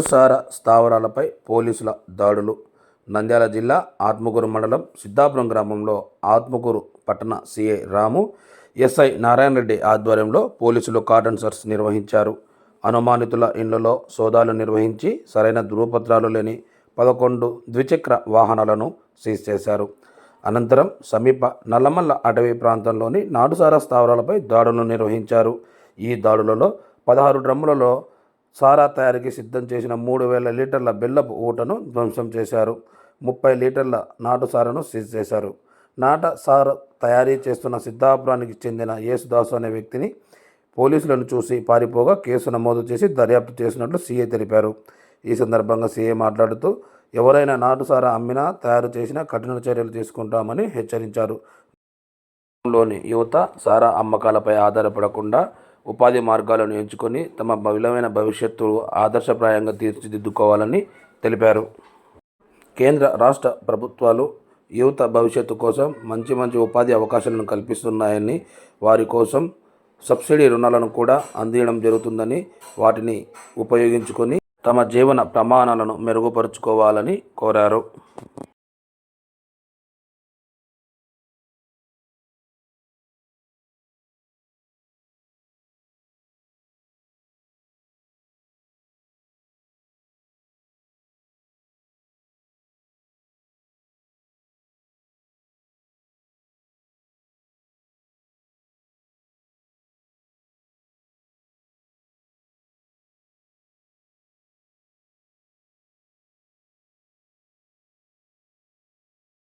సార స్థావరాలపై పోలీసుల దాడులు. నంద్యాల జిల్లా ఆత్మకూరు మండలం సిద్ధాపురం గ్రామంలో ఆత్మకూరు పట్టణ సిఐ రాము ఎస్ఐ నారాయణ రెడ్డి ఆధ్వర్యంలో పోలీసులు కార్డన్ సర్చ్ నిర్వహించారు. అనుమానితుల ఇళ్ళలో సోదాలు నిర్వహించి సరైన ధృవపత్రాలు లేని పదకొండు ద్విచక్ర వాహనాలను సీజ్ చేశారు. అనంతరం సమీప నల్లమల్ల అటవీ ప్రాంతంలోని నాటుసార స్థావరాలపై దాడులు నిర్వహించారు. ఈ దాడులలో పదహారు డ్రమ్ములలో సారా తయారీకి సిద్ధం చేసిన మూడు వేల లీటర్ల బెల్లపు ఊటను ధ్వంసం చేశారు. ముప్పై లీటర్ల నాటు సారను సీజ్ చేశారు. నాట సార్ తయారీ చేస్తున్న సిద్ధాపురానికి చెందిన యేసుదాసు అనే వ్యక్తిని పోలీసులను చూసి పారిపోగా కేసు నమోదు చేసి దర్యాప్తు చేసినట్లు సీఏ తెలిపారు. ఈ సందర్భంగా సీఏ మాట్లాడుతూ ఎవరైనా నాటు సారా అమ్మినా తయారు చేసినా కఠిన చర్యలు తీసుకుంటామని హెచ్చరించారు. లోని యువత సారా అమ్మకాలపై ఆధారపడకుండా ఉపాధి మార్గాలను ఎంచుకొని తమ విలువైన భవిష్యత్తు ఆదర్శప్రాయంగా తీర్చిదిద్దుకోవాలని తెలిపారు. కేంద్ర రాష్ట్ర ప్రభుత్వాలు యువత భవిష్యత్తు కోసం మంచి మంచి ఉపాధి అవకాశాలను కల్పిస్తున్నాయని వారి కోసం సబ్సిడీ రుణాలను కూడా అందించడం జరుగుతుందని వాటిని ఉపయోగించుకొని తమ జీవన ప్రమాణాలను మెరుగుపరుచుకోవాలని కోరారు.